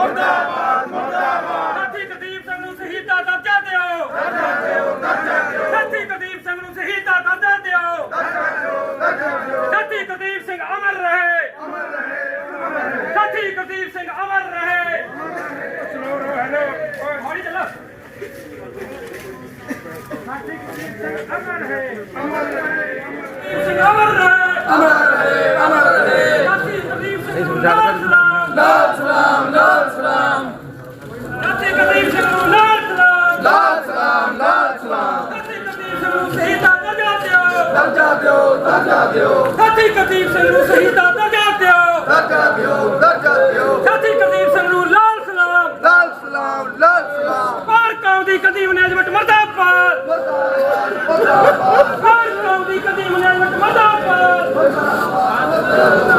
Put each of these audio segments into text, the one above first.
ਮੁਰਦਾਬਾਦ ਮੁਰਦਾਬਾਦ। ਸਾਥੀ ਕੁਲਦੀਪ ਸਿੰਘ ਨੂੰ ਸ਼ਹੀਦਾ ਦਰਜਾ ਦਿਓ। ਦਰਜਾ ਦਿਓ ਦਰਜਾ ਦਿਓ। ਸਾਥੀ ਕੁਲਦੀਪ ਸਿੰਘ ਨੂੰ ਸ਼ਹੀਦਾ ਦਰਜਾ ਦਿਓ। ਦਰਜਾ ਦਿਓ ਦਰਜਾ ਦਿਓ। ਸਾਥੀ ਕੁਲਦੀਪ ਸਿੰਘ ਅਮਰ ਰਹੇ। ਅਮਰ ਰਹੇ ਸਾਥੀ ਕੁਲਦੀਪ ਸਿੰਘ ਅਮਰ ਰਹੇ। ਸਲੋ ਹੈਲੋ ਹੌਲੀ ਚੱਲੋ। ਸਾਥੀ ਕੁਲਦੀਪ ਸਿੰਘ ਅਮਰ ਰਹੇ। ਅਮਰ ਰਹੇ ਅਮਰ ਰਹੇ। ਅਮਰ ਰਹੇ। ਅਮਰ ਰਹੇ ਸਾਥੀ ਕੁਲਦੀਪ ਸਿੰਘ ਨੂੰ ਦਰਜਾ ਦਿਓ। ਸਾਥੀ ਕੁਲਦੀਪ ਸਿੰਘ ਨੂੰ ਸ਼ਹੀਦਾਂ ਦਰਜਾ ਦਿਓ। ਦਰਜਾ ਦਿਓ ਦਰਜਾ ਦਿਓ। ਸਾਥੀ ਕੁਲਦੀਪ ਸਿੰਘ ਨੂੰ ਲਾਲ ਸਲਾਮ। ਲਾਲ ਸਲਾਮ ਲਾਲ ਸਲਾਮ। ਪਾਰ ਕੌਮ ਦੀ ਕਦੀ ਮੈਨੇਜਮੈਂਟ ਮਰਦਾਬਾਦ। ਪਾਰ ਕੌਮ ਦੀ ਕਦੀ ਮੈਨੇਜਮੈਂਟ ਮਰਦਾਬਾਦ। ਸਾਥੀ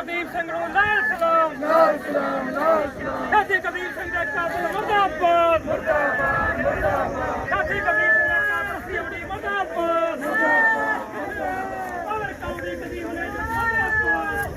ਸਾਥੀ ਕੁਲਦੀਪ ਸਿੰਘ ਨੂੰ ਲਾਲ ਸਲਾਮ ਸਾਥੀ ਕੁਲਦੀਪ ਸਿੰਘ ਦਾ ਕਾਤਲ ਮੁਰਦਾਬਾਦ ਸਾਥੀ ਕੁਲਦੀਪ ਸਿੰਘ ਦਾ ਕਾਤਲ ਸੀਐਮਡੀ ਮੁਰਦਾਬਾਦ ਅਮਰ ਕੌਮ ਦੀ ਕਦੀ ਮੈਨੇਜਮੈਂਟ ਮੁਰਦਾਬਾਦ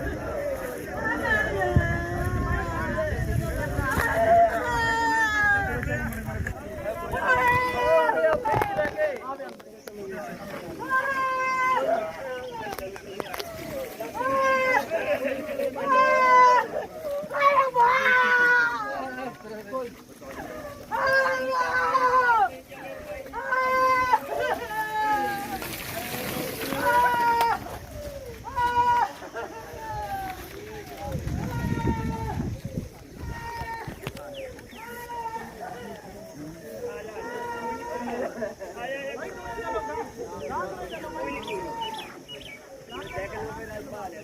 ਸਤਨਾਮ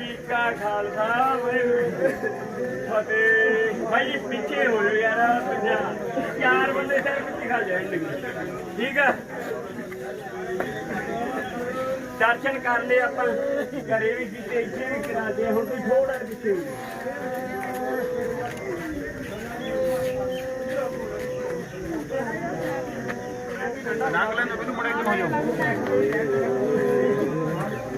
ਕਾ ਖਾਲਸਾ, ਵਾਹਿਗੁਰੂ ਫਤਿਹ। ਭਾਈ ਪਿੱਛੇ ਹੋ ਜਾਓ ਯਾਰ, ਪੰਜਾਹ। ਚਾਰ ਬੰਦੇ ਸਾਰੇ ਪਿੱਛੇ ਖਾ ਜਾਣਗੇ ਠੀਕ ਆ? ਦਰਸ਼ਨ ਕਰ ਲਏ ਆਪਾਂ। ਘਰੇ ਵੀ ਕੀਤੇ, ਇੱਥੇ ਵੀ ਕਰਾ ਲਏ। ਹੁਣ ਤੁਸੀਂ ਥੋੜਾ ਪਿੱਛੇ ਹੋ ਜਾਓ। ਨੰਗ ਲੈਣ ਮੈਨੂੰ ਹੋ ਜਾਓ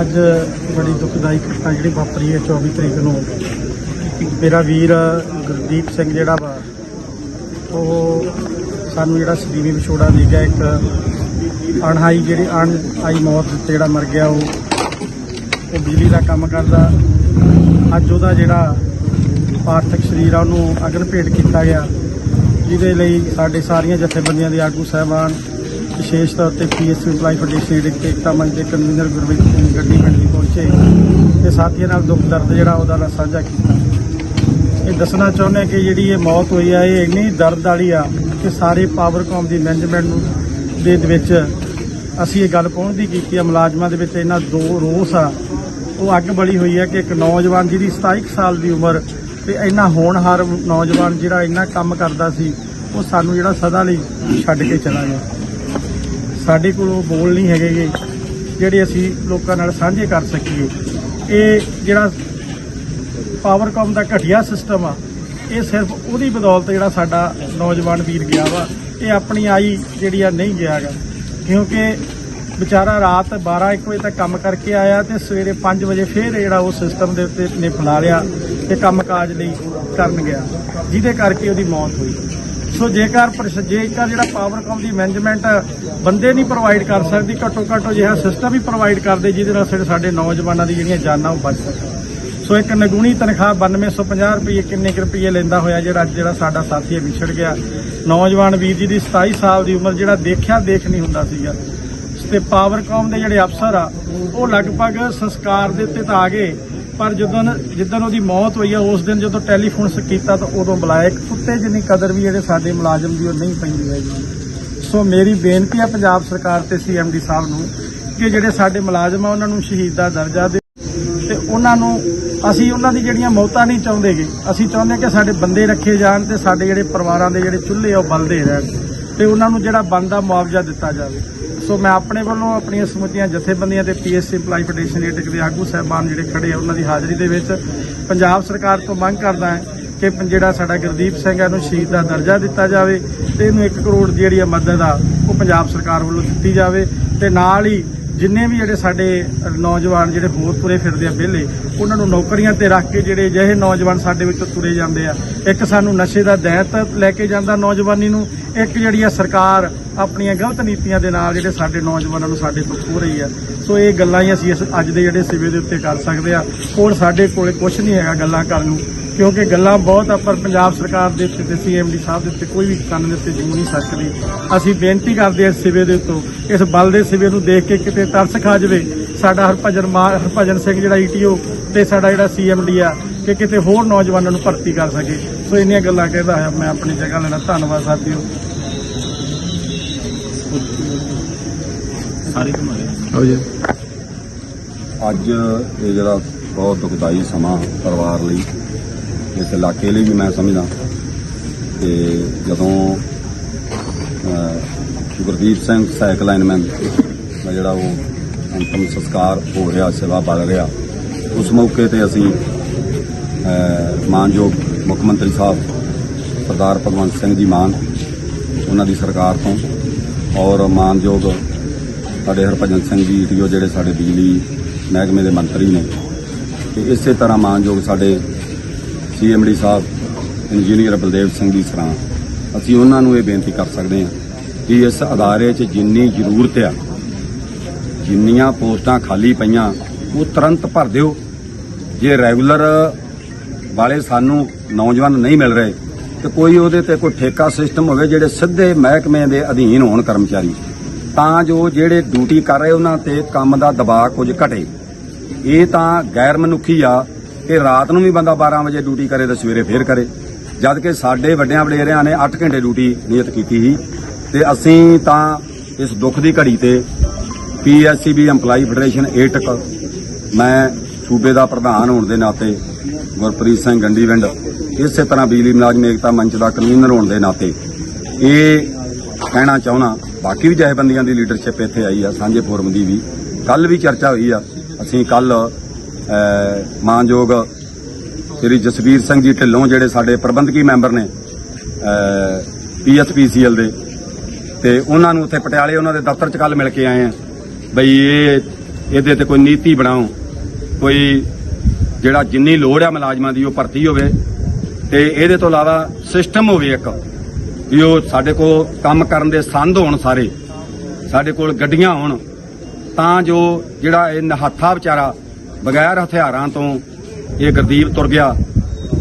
ਅੱਜ ਬੜੀ ਦੁਖਦਾਈ ਘਟਨਾ ਜਿਹੜੀ ਵਾਪਰੀ ਹੈ 24 ਤਰੀਕ ਨੂੰ। ਮੇਰਾ ਵੀਰ ਗੁਰਦੀਪ ਸਿੰਘ ਜਿਹੜਾ ਵਾ, ਉਹ ਸਾਨੂੰ ਜਿਹੜਾ ਸਦੀਵੀ ਵਿਛੋੜਾ ਦੇ ਗਿਆ ਇੱਕ ਅਣਹਾਈ ਜਿਹੜੀ ਅਣਹਾਈ ਮੌਤ ਜਿਹੜਾ ਮਰ ਗਿਆ ਉਹ। ਉਹ ਬਿਜਲੀ ਦਾ ਕੰਮ ਕਰਦਾ। ਅੱਜ ਉਹਦਾ ਜਿਹੜਾ ਪਾਰਥਿਕ ਸਰੀਰ ਆ, ਉਹਨੂੰ ਅਗਨ ਭੇਟ ਕੀਤਾ ਗਿਆ। ਜਿਹਦੇ ਲਈ ਸਾਡੇ ਸਾਰੀਆਂ ਜਥੇਬੰਦੀਆਂ ਦੇ ਆਗੂ ਸਹਿਬਾਨ ਵਿਸ਼ੇਸ਼ ਤੌਰ ਤੇ ਪੀਐਸਯੂ ਇੰਪਲਾਈ ਫੈਡਰੇਸ਼ਨ ਦੇ ਇੱਕ ਏਕਤਾ ਮੰਚ ਦੇ ਕਨਵੀਨਰ ਗੁਰਵੀਰ ਸਿੰਘ ਗੱਡੀ ਮੰਡੀ ਪਹੁੰਚੇ ਤੇ ਸਾਥੀਆਂ ਨਾਲ ਦੁੱਖ ਦਰਦ ਜਿਹੜਾ ਉਹਦਾ ਨਾਲ ਸਾਂਝਾ ਕੀਤਾ। ਇਹ ਦੱਸਣਾ ਚਾਹੁੰਦੇ ਹਾਂ ਕਿ ਜਿਹੜੀ ਇਹ ਮੌਤ ਹੋਈ ਆ, ਇਹ ਇੰਨੀ ਦਰਦ ਵਾਲੀ ਆ ਕਿ ਸਾਰੇ ਪਾਵਰਕਾਮ ਦੀ ਮੈਨੇਜਮੈਂਟ ਨੂੰ ਦੇ ਵਿੱਚ ਅਸੀਂ ਇਹ ਗੱਲ ਪਹੁੰਚਦੀ ਕੀਤੀ ਆ? ਮੁਲਾਜ਼ਮਾਂ ਦੇ ਵਿੱਚ ਇਹਨਾਂ ਦੋ ਰੋਸ ਆ। ਉਹ ਅੱਗ ਬਲੀ ਹੋਈ ਹੈ ਕਿ ਇੱਕ ਨੌਜਵਾਨ ਜਿਹਦੀ 27 ਕੁ ਸਾਲ ਦੀ ਉਮਰ ਤੇ ਇੰਨਾ ਹੋਣਹਾਰ ਨੌਜਵਾਨ ਜਿਹੜਾ ਇੰਨਾ ਕੰਮ ਕਰਦਾ ਸੀ, ਉਹ ਸਾਨੂੰ ਜਿਹੜਾ ਸਦਾ ਲਈ ਛੱਡ ਕੇ ਚਲਾ ਗਿਆ। ਸਾਡੇ ਕੋਲ ਉਹ ਬੋਲ ਨਹੀਂ ਹੈਗੇਗੇ ਜਿਹੜੇ ਅਸੀਂ ਲੋਕਾਂ ਨਾਲ ਸਾਂਝੇ ਕਰ ਸਕੀਏ। ਇਹ ਜਿਹੜਾ ਪਾਵਰਕਾਮ ਦਾ ਘਟੀਆ ਸਿਸਟਮ ਆ, ਇਹ ਸਿਰਫ ਉਹਦੀ ਬਦੌਲਤ ਜਿਹੜਾ ਸਾਡਾ ਨੌਜਵਾਨ ਵੀਰ ਗਿਆ ਵਾ, ਇਹ ਆਪਣੀ ਆਈ ਜਿਹੜੀ ਆ ਨਹੀਂ ਗਿਆਗਾ ਕਿਉਂਕਿ ਵਿਚਾਰਾ ਰਾਤ 12 1 ਵਜੇ ਤੱਕ ਕੰਮ ਕਰਕੇ ਆਇਆ ਤੇ ਸਵੇਰੇ 5 ਵਜੇ ਫੇਰ ਜਿਹੜਾ ਉਹ ਸਿਸਟਮ ਦੇ ਉੱਤੇ ਨੇ ਫਲਾ ਲਿਆ ਤੇ ਕੰਮਕਾਜ ਲਈ ਕਰਨ ਗਿਆ। ਜਿਹਦੇ ਕਰਕੇ ਉਹਦੀ ਮੌਤ ਹੋਈ। ਸੋ ਜੇਕਰ ਜੇਕਰ ਜਿਹੜਾ ਪਾਵਰਕਾਮ ਦੀ ਮੈਨੇਜਮੈਂਟ ਬੰਦੇ ਨਹੀਂ ਪ੍ਰੋਵਾਈਡ ਕਰ ਸਕਦੀ, ਘੱਟੋ ਘੱਟ ਉਹ ਸਿਸਟਮ ਵੀ ਪ੍ਰੋਵਾਈਡ ਕਰਦੇ ਜਿਹਦੇ ਨਾਲ ਸਾਡੇ- ਨੌਜਵਾਨਾਂ ਦੀ ਜਿਹੜੀਆਂ ਜਾਨਾਂ ਉਹ ਬਚ ਸਕਣ। ਸੋ ਇੱਕ ਨਗੂਣੀ ਤਨਖਾਹ 9250 ਰੁਪਏ ਕਿੰਨੇ ਕੁ ਰੁਪਏ ਲੈਂਦਾ ਹੋਇਆ ਜਿਹੜਾ ਅੱਜ ਜਿਹੜਾ ਸਾਡਾ ਸਾਥੀ ਵਿਛੜ ਗਿਆ। ਨੌਜਵਾਨ ਵੀਰ ਜੀ ਦੀ 27 ਸਾਲ ਦੀ ਉਮਰ ਜਿਹੜਾ ਦੇਖਿਆ ਦੇਖ ਨਹੀਂ ਹੁੰਦਾ ਸੀਗਾ। ਤੇ ਪਾਵਰਕਾਮ ਦੇ ਜਿਹੜੇ ਅਫਸਰ ਆ, ਉਹ ਲਗਭਗ ਸੰਸਕਾਰ ਦੇ ਉੱਤੇ ਤਾਂ ਆ ਗਏ। ਪਰ ਜਦੋਂ ਜਿੱਦਣ ਉਹਦੀ ਮੌਤ ਹੋਈ ਆ, ਉਸ ਦਿਨ ਜਦੋਂ ਟੈਲੀਫੋਨ ਸ ਕੀਤਾ ਤਾਂ ਉਦੋਂ ਬੁਲਾਇਆ। ਇੱਕ ਕੁੱਤੇ ਜਿੰਨੀ ਕਦਰ ਵੀ ਜਿਹੜੇ ਸਾਡੇ ਮੁਲਾਜ਼ਮ ਦੀ, ਉਹ ਨਹੀਂ ਪੈਂਦੀ ਹੈਗੀ। ਸੋ ਮੇਰੀ ਬੇਨਤੀ ਆ ਪੰਜਾਬ ਸਰਕਾਰ ਤੇ ਸੀਐਮਡੀ ਸਾਹਿਬ ਨੂੰ ਕਿ ਜਿਹੜੇ ਸਾਡੇ ਮੁਲਾਜ਼ਮ ਆ, ਉਹਨਾਂ ਨੂੰ ਸ਼ਹੀਦ ਦਾ ਦਰਜਾ ਦੇ ਤੇ ਉਹਨਾਂ ਨੂੰ ਅਸੀਂ ਉਹਨਾਂ ਦੀ ਜਿਹੜੀਆਂ ਮੌਤਾਂ ਨਹੀਂ ਚਾਹੁੰਦੇਗੇ ਅਸੀਂ ਚਾਹੁੰਦੇ ਕਿ ਸਾਡੇ ਬੰਦੇ ਰੱਖੇ ਜਾਣ ਤੇ ਸਾਡੇ ਜਿਹੜੇ ਪਰਿਵਾਰਾਂ ਦੇ ਜਿਹੜੇ ਚੁੱਲ੍ਹੇ ਆ, ਉਹ ਬਲਦੇ ਰਹਿਣ ਤੇ ਉਹਨਾਂ ਨੂੰ ਜਿਹੜਾ ਬਣਦਾ ਮੁਆਵਜ਼ਾ ਦਿੱਤਾ ਜਾਵੇ। ਸੋ ਮੈਂ ਆਪਣੇ ਵੱਲੋਂ ਆਪਣੀਆਂ ਸਮੁੱਚੀਆਂ ਜਥੇਬੰਦੀਆਂ ਤੇ ਪੀਐਸਸੀ ਇੰਪਲਾਈ ਫੈਡਰੇਸ਼ਨ ਏਟਕ ਦੇ ਆਗੂ ਸਹਿਬਾਨ ਜਿਹੜੇ ਖੜੇ ਆ, ਉਹਨਾਂ ਦੀ ਹਾਜ਼ਰੀ ਦੇ ਵਿੱਚ ਪੰਜਾਬ ਸਰਕਾਰ ਤੋਂ ਮੰਗ ਕਰਦਾ ਹਾਂ ਕਿ ਜਿਹੜਾ ਸਾਡਾ ਗੁਰਦੀਪ ਸਿੰਘ ਹੈ ਇਹਨੂੰ ਸ਼ਹੀਦ ਦਾ ਦਰਜਾ ਦਿੱਤਾ ਜਾਵੇ ਤੇ ਇਹਨੂੰ 1 ਕਰੋੜ ਦੀ ਜਿਹੜੀ ਆ ਮਦਦ ਆ, ਉਹ ਪੰਜਾਬ ਸਰਕਾਰ ਵੱਲੋਂ ਦਿੱਤੀ ਜਾਵੇ ਤੇ ਨਾਲ ਹੀ ਜਿੰਨੇ ਵੀ ਜਿਹੜੇ ਸਾਡੇ ਨੌਜਵਾਨ ਜਿਹੜੇ ਹੋਰ ਤੁਰੇ ਫਿਰਦੇ ਆ ਵਿਹਲੇ, ਉਹਨਾਂ ਨੂੰ ਨੌਕਰੀਆਂ ਤੇ ਰੱਖ ਕੇ ਜਿਹੜੇ ਜਿਹੇ ਨੌਜਵਾਨ ਸਾਡੇ ਵਿੱਚੋਂ ਤੁਰੇ ਜਾਂਦੇ ਆ। ਇੱਕ ਸਾਨੂੰ ਨਸ਼ੇ ਦਾ ਦੈਂਤ ਲੈ ਕੇ ਜਾਂਦਾ ਨੌਜਵਾਨੀ ਨੂੰ, ਇੱਕ ਜਿਹੜੀ ਆ ਸਰਕਾਰ ਆਪਣੀਆਂ ਗਲਤ ਨੀਤੀਆਂ ਦੇ ਨਾਲ ਜਿਹੜੇ ਸਾਡੇ ਨੌਜਵਾਨਾਂ ਨੂੰ ਸਾਡੇ ਤੋਂ ਖੋ ਰਹੀ ਆ। ਸੋ ਇਹ ਗੱਲਾਂ ਹੀ ਅਸੀਂ ਇਸ ਅੱਜ ਦੇ ਜਿਹੜੇ ਸਿਵੇ ਦੇ ਉੱਤੇ ਕਰ ਸਕਦੇ ਆ। ਹੋਰ ਸਾਡੇ ਕੋਲੇ ਕੁਝ ਨਹੀਂ ਹੈਗਾ ਗੱਲਾਂ ਕਰਨ ਨੂੰ। ਕਿਉਂਕਿ ਗੱਲਾਂ ਬਹੁਤ ਆ ਪਰ ਪੰਜਾਬ ਸਰਕਾਰ ਦੇ ਉੱਤੇ ਤੇ ਸੀਐਮਡੀ ਸਾਹਿਬ ਦੇ ਉੱਤੇ ਕੋਈ ਵੀ ਕੰਨ ਦੇ ਉੱਤੇ ਜੂ ਨਹੀਂ ਸਕਦੀ ਅਸੀਂ ਬੇਨਤੀ ਕਰਦੇ ਹਾਂ ਇਸ ਸਿਵੇ ਦੇ ਉੱਤੋਂ ਇਸ ਬਲ ਦੇ ਸਿਵੇ ਨੂੰ ਦੇਖ ਕੇ ਕਿਤੇ ਤਰਸ ਖਾ ਜਾਵੇ। ਸਾਡਾ ਹਰਭਜਨ ਹਰਭਜਨ ਸਿੰਘ ਜਿਹੜਾ ਈਟੀਓ ਤੇ ਸਾਡਾ ਜਿਹੜਾ ਸੀਐਮਡੀ ਆ ਕਿ ਕਿਤੇ ਹੋਰ ਨੌਜਵਾਨਾਂ ਨੂੰ ਭਰਤੀ ਕਰ ਸਕੇ। ਸੋ ਇੰਨੀਆਂ ਗੱਲਾਂ ਕਹਿੰਦਾ ਹੋਇਆ ਮੈਂ ਆਪਣੀ ਜਗ੍ਹਾ ਲੈਣਾ। ਧੰਨਵਾਦ ਸਾਥੀਓ। ਅੱਜ ਇਹ ਜਿਹੜਾ ਬਹੁਤ ਦੁਖਦਾਈ ਸਮਾਂ ਪਰਿਵਾਰ ਲਈ ਇਸ ਇਲਾਕੇ ਲਈ ਵੀ ਮੈਂ ਸਮਝਦਾ। ਤੇ ਜਦੋਂ ਗੁਰਦੀਪ ਸਿੰਘ ਸਾਈਕਲ ਲਾਈਨਮੈਨ ਦਾ ਜਿਹੜਾ ਉਹ ਅੰਤਮ ਸੰਸਕਾਰ ਹੋ ਰਿਹਾ, ਸੇਵਾ ਬਲ ਰਿਹਾ, ਉਸ ਮੌਕੇ ਤੇ ਅਸੀਂ ਮਾਨਯੋਗ ਮੁੱਖ ਮੰਤਰੀ ਸਾਹਿਬ ਸਰਦਾਰ ਭਗਵੰਤ ਸਿੰਘ ਜੀ ਮਾਨ, ਉਹਨਾਂ ਦੀ ਸਰਕਾਰ ਤੋਂ ਔਰ ਮਾਨਯੋਗ ਸਾਡੇ ਹਰਭਜਨ ਸਿੰਘ ਜੀ ਈਟੀਓ ਜਿਹੜੇ ਸਾਡੇ ਬਿਜਲੀ ਮਹਿਕਮੇ ਦੇ ਮੰਤਰੀ ਨੇ, ਤੇ ਇਸੇ ਤਰ੍ਹਾਂ ਮਾਨਯੋਗ ਸਾਡੇ ਸੀਐਮਡੀ ਸਾਹਿਬ, ਇੰਜੀਨੀਅਰ ਬਲਦੇਵ ਸਿੰਘ ਦੀ ਸਰਾਂ। ਅਸੀਂ ਉਹਨਾਂ ਨੂੰ ਇਹ ਬੇਨਤੀ ਕਰ ਸਕਦੇ ਹਾਂ ਕਿ ਇਸ ਅਦਾਰੇ 'ਚ ਜਿੰਨੀ ਜ਼ਰੂਰਤ ਆ, ਜਿੰਨੀਆਂ ਪੋਸਟਾਂ ਖਾਲੀ ਪਈਆਂ, ਉਹ ਤੁਰੰਤ ਭਰ ਦਿਓ। ਜੇ ਰੈਗੂਲਰ ਵਾਲੇ ਸਾਨੂੰ ਨੌਜਵਾਨ ਨਹੀਂ ਮਿਲ ਰਹੇ, ਤੇ ਕੋਈ ਉਹਦੇ ਤੇ ਕੋਈ ਠੇਕਾ ਸਿਸਟਮ ਹੋਵੇ ਜਿਹੜੇ ਸਿੱਧੇ ਮਹਿਕਮੇ ਦੇ ਅਧੀਨ ਹੋਣ ਕਰਮਚਾਰੀ। ਤਾਂ ਜੋ ਜਿਹੜੇ ਡਿਊਟੀ ਕਰ ਰਹੇ ਉਹਨਾਂ ਤੇ ਕੰਮ ਦਾ ਦਬਾਅ ਕੁਝ ਘਟੇ। ਇਹ ਤਾਂ ਗੈਰ ਮਨੁੱਖੀ ਆ ਕਿ ਰਾਤ ਨੂੰ ਵੀ ਬੰਦਾ 12 ਵਜੇ ਡਿਊਟੀ ਕਰੇ ਤਾਂ ਸਵੇਰੇ ਫੇਰ ਕਰੇ। ਜਦ ਕਿ ਸਾਡੇ ਵੱਡਿਆਂ ਵਡੇਰਿਆਂ ਨੇ 8 ਘੰਟੇ ਡਿਊਟੀ ਨਿਯਤ ਕੀਤੀ ਸੀ ਤੇ ਅਸੀਂ ਤਾਂ ਇਸ ਦੁੱਖ ਦੀ ਘੜੀ ਤੇ ਪੀਐਸਸੀਬੀ EMPLOYE ਫੈਡਰੇਸ਼ਨ ਏਟਕ, ਮੈਂ ਸੂਬੇ ਦਾ ਪ੍ਰਧਾਨ ਹੋਣ ਦੇ ਨਾਤੇ ਗੁਰਪ੍ਰੀਤ ਸਿੰਘ ਗੰਡੀਵਿੰਡ, ਇਸੇ ਤਰ੍ਹਾਂ ਬਿਜਲੀ ਮੁਲਾਜ਼ਮ ਏਕਤਾ ਮੰਚ ਦਾ ਕਨਵੀਨਰ ਹੋਣ ਦੇ ਨਾਤੇ ਇਹ ਕਹਿਣਾ ਚਾਹੁੰਦਾ, ਬਾਕੀ ਵੀ ਜਥੇਬੰਦੀਆਂ ਦੀ ਲੀਡਰਸ਼ਿਪ ਇੱਥੇ ਆਈ ਆ, ਸਾਂਝੇ ਫੋਰਮ ਦੀ ਵੀ। ਕੱਲ ਵੀ ਚਰਚਾ ਹੋਈ ਆ, ਅਸੀਂ ਕੱਲ ਮਾਨਯੋਗ ਸ੍ਰੀ ਜਸਵੀਰ ਸਿੰਘ ਜੀ ਢਿੱਲੋਂ ਜਿਹੜੇ ਸਾਡੇ ਪ੍ਰਬੰਧਕੀ ਮੈਂਬਰ ਨੇ ਪੀਐਸਪੀਸੀਐਲ ਦੇ, ਤੇ ਉਹਨਾਂ ਨੂੰ ਉੱਥੇ ਪਟਿਆਲੇ ਉਹਨਾਂ ਦੇ ਦਫ਼ਤਰ 'ਚ ਕੱਲ ਮਿਲ ਕੇ ਆਏ ਆ, ਬਈ ਇਹ, ਇਹਦੇ ਤੇ ਕੋਈ ਨੀਤੀ ਬਣਾਓ, ਕੋਈ ਜਿਹੜਾ ਜਿੰਨੀ ਲੋੜ ਆ ਮੁਲਾਜ਼ਮਾਂ ਦੀ ਉਹ ਭਰਤੀ ਹੋਵੇ, ਤੇ ਇਹਦੇ ਤੋਂ ਇਲਾਵਾ ਸਿਸਟਮ ਹੋਵੇ ਇੱਕ, ਵੀ ਉਹ ਸਾਡੇ ਕੋਲ ਕੰਮ ਕਰਨ ਦੇ ਸੰਦ ਹੋਣ ਸਾਰੇ, ਸਾਡੇ ਕੋਲ ਗੱਡੀਆਂ ਹੋਣ, ਤਾਂ ਜੋ ਜਿਹੜਾ ਇਹ ਨਹਾਥਾ ਵਿਚਾਰਾ ਬਗੈਰ ਹਥਿਆਰਾਂ ਤੋਂ ਇਹ ਗੁਰਦੀਪ ਤੁਰ ਗਿਆ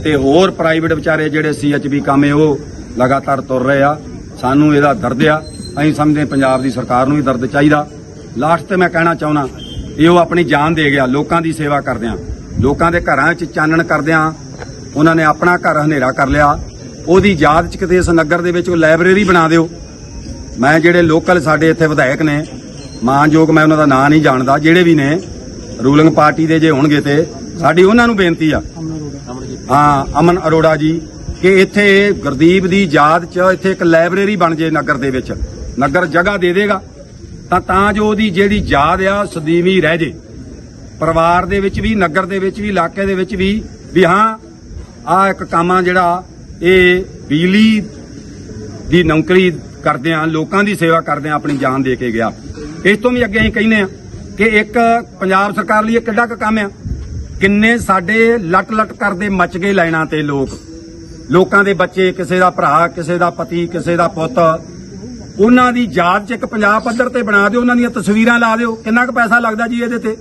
ਤੇ ਹੋਰ ਪ੍ਰਾਈਵੇਟ ਵਿਚਾਰੇ ਜਿਹੜੇ ਸੀਐਚਬੀ ਕੰਮ ਉਹ ਲਗਾਤਾਰ ਤੁਰ ਰਹੇ ਆ। ਸਾਨੂੰ ਇਹਦਾ ਦਰਦ ਆ। ਅਸੀਂ ਸਮਝਦੇ ਪੰਜਾਬ ਦੀ ਸਰਕਾਰ ਨੂੰ ਵੀ ਦਰਦ ਚਾਹੀਦਾ। ਲਾਸਟ ਤੇ ਮੈਂ ਕਹਿਣਾ ਚਾਹੁੰਦਾ, ਇਹ ਉਹ ਆਪਣੀ ਜਾਨ ਦੇ ਗਿਆ। ਲੋਕਾਂ ਦੀ ਸੇਵਾ ਕਰਦਿਆਂ ਲੋਕਾਂ ਦੇ ਘਰਾਂ ਵਿੱਚ ਚਾਨਣ ਕਰਦਿਆਂ ਉਹਨਾਂ ਨੇ ਆਪਣਾ ਘਰ ਹਨੇਰਾ ਕਰ ਲਿਆ। ਉਹਦੀ ਯਾਦ 'ਚ ਕਿਤੇ ਇਸ ਨਗਰ ਦੇ ਵਿੱਚ ਉਹ ਲਾਇਬ੍ਰੇਰੀ ਬਣਾ ਦਿਓ। ਮੈਂ ਜਿਹੜੇ ਲੋਕਲ ਸਾਡੇ ਇੱਥੇ ਵਿਧਾਇਕ ਨੇ, ਮਾਨਯੋਗ ਮੈਂ ਉਹਨਾਂ ਦਾ ਨਾਂ ਨਹੀਂ ਜਾਣਦਾ, ਜਿਹੜੇ ਵੀ ਨੇ ਰੂਲਿੰਗ ਪਾਰਟੀ ਦੇ ਜੇ ਹੋਣਗੇ ਤੇ ਸਾਡੀ ਉਹਨਾਂ ਨੂੰ ਬੇਨਤੀ ਆ। ਹਾਂ, ਅਮਨ ਅਰੋੜਾ ਜੀ, ਕਿ ਇੱਥੇ ਗੁਰਦੀਪ ਦੀ ਯਾਦ 'ਚ ਇੱਥੇ ਇੱਕ ਲਾਇਬ੍ਰੇਰੀ ਬਣ ਜੇ ਨਗਰ ਦੇ ਵਿੱਚ। ਨਗਰ ਜਗ੍ਹਾ ਦੇ ਦੇਗਾ। ਤਾਂ ਤਾਂ ਜੋ ਉਹਦੀ ਜਿਹੜੀ ਯਾਦ ਆ, ਸਦੀਵੀ ਰਹਿ ਜੇ। ਪਰਿਵਾਰ ਦੇ ਵਿੱਚ ਵੀ, ਨਗਰ ਦੇ ਵਿੱਚ ਵੀ, ਇਲਾਕੇ ਦੇ ਵਿੱਚ ਵੀ ਵੀ ਹਾਂ, ਆ ਇੱਕ ਕੰਮ ਆ ਜਿਹੜਾ ਇਹ ਬਿਜਲੀ ਦੀ ਨੌਕਰੀ ਕਰਦੇ ਆ, ਲੋਕਾਂ ਦੀ ਸੇਵਾ ਕਰਦੇ ਆ, ਆਪਣੀ ਜਾਨ ਦੇ ਕੇ ਗਿਆ। ਇਸ ਤੋਂ ਵੀ ਅੱਗੇ ਅਸੀਂ ਕਹਿੰਦੇ ਆ ਕਿ ਇੱਕ ਪੰਜਾਬ ਸਰਕਾਰ ਲਈ ਇਹ ਕਿੱਡਾ ਕੁ ਕੰਮ ਆ? ਕਿੰਨੇ ਸਾਡੇ ਲਟ ਲਟ ਕਰਦੇ ਮਚ ਗਏ ਲਾਈਨਾਂ ਤੇ ਲੋਕ। ਲੋਕਾਂ ਦੇ ਬੱਚੇ, ਕਿਸੇ ਦਾ ਭਰਾ, ਕਿਸੇ ਦਾ ਪਤੀ, ਕਿਸੇ ਦਾ ਪੁੱਤ। ਉਹਨਾਂ ਦੀ ਯਾਦ 'ਚ ਇੱਕ ਪੰਜਾਬ ਪੱਧਰ ਤੇ ਬਣਾ ਦਿਓ, ਉਹਨਾਂ ਦੀਆਂ ਤਸਵੀਰਾਂ ਲਾ ਦਿਓ। ਕਿੰਨਾ ਕੁ ਪੈਸਾ ਲੱਗਦਾ ਜੀ ਇਹਦੇ ਤੇ?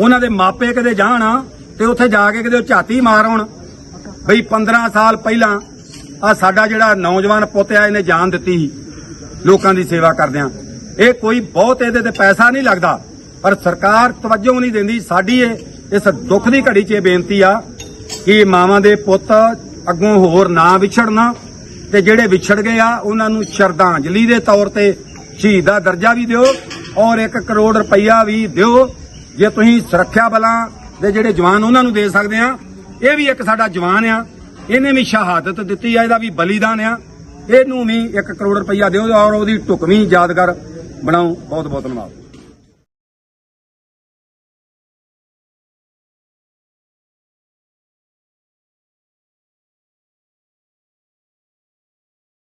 ਉਹਨਾਂ ਦੇ ਮਾਪੇ ਕਦੇ ਜਾਣ ਤੇ ਉੱਥੇ ਜਾ ਕੇ ਕਦੇ ਉਹ ਝਾਤੀ ਮਾਰ ਆਉਣ। ਬਈ 15 ਸਾਲ ਪਹਿਲਾਂ ਆ ਸਾਡਾ ਜਿਹੜਾ ਨੌਜਵਾਨ ਪੁੱਤ ਆ, ਇਹਨੇ ਜਾਨ ਦਿੱਤੀ ਸੀ। ਲੋਕਾਂ ਦੀ ਸੇਵਾ ਕਰਦਿਆਂ ਇਹ ਕੋਈ ਬਹੁਤ ਇਹਦੇ ਤੇ ਪੈਸਾ ਨਹੀਂ ਲੱਗਦਾ। ਪਰ ਸਰਕਾਰ ਤਵੱਜੋ ਨਹੀਂ ਦਿੰਦੀ, ਸਾਡੀ ਇਹ, ਇਸ ਦੁੱਖ ਦੀ ਘੜੀ 'ਚ ਇਹ ਬੇਨਤੀ ਆ ਕਿ ਮਾਵਾਂ ਦੇ ਪੁੱਤ ਅੱਗੋਂ ਹੋਰ ਨਾ ਵਿਛੜਨਾ ਤੇ ਜਿਹੜੇ ਵਿਛੜ ਗਏ ਆ, ਉਹਨਾਂ ਨੂੰ ਸ਼ਰਧਾਂਜਲੀ ਦੇ ਤੌਰ ਤੇ ਸ਼ਹੀਦ ਦਾ ਦਰਜਾ ਵੀ ਦਿਓ ਔਰ 1 ਕਰੋੜ ਰੁਪਈਆ ਵੀ ਦਿਓ, ਜੇ ਤੁਸੀਂ ਸੁਰੱਖਿਆ ਬਲਾਂ ਦੇ ਜਿਹੜੇ ਜਵਾਨ ਉਹਨਾਂ ਨੂੰ ਦੇ ਸਕਦੇ ਆ। ਇਹ ਵੀ ਇੱਕ ਸਾਡਾ ਜਵਾਨ ਆ, ਇਹਨੇ ਵੀ ਸ਼ਹਾਦਤ ਦਿੱਤੀ ਆ, ਇਹਦਾ ਵੀ ਬਲੀਦਾਨ ਆ। ਇਹਨੂੰ ਵੀ 1 ਕਰੋੜ ਰੁਪਈਆ ਦਿਓ ਔਰ ਉਹਦੀ ਢੁਕਵੀਂ ਯਾਦਗਾਰ ਬਣਾਓ। ਬਹੁਤ ਬਹੁਤ ਧੰਨਵਾਦ।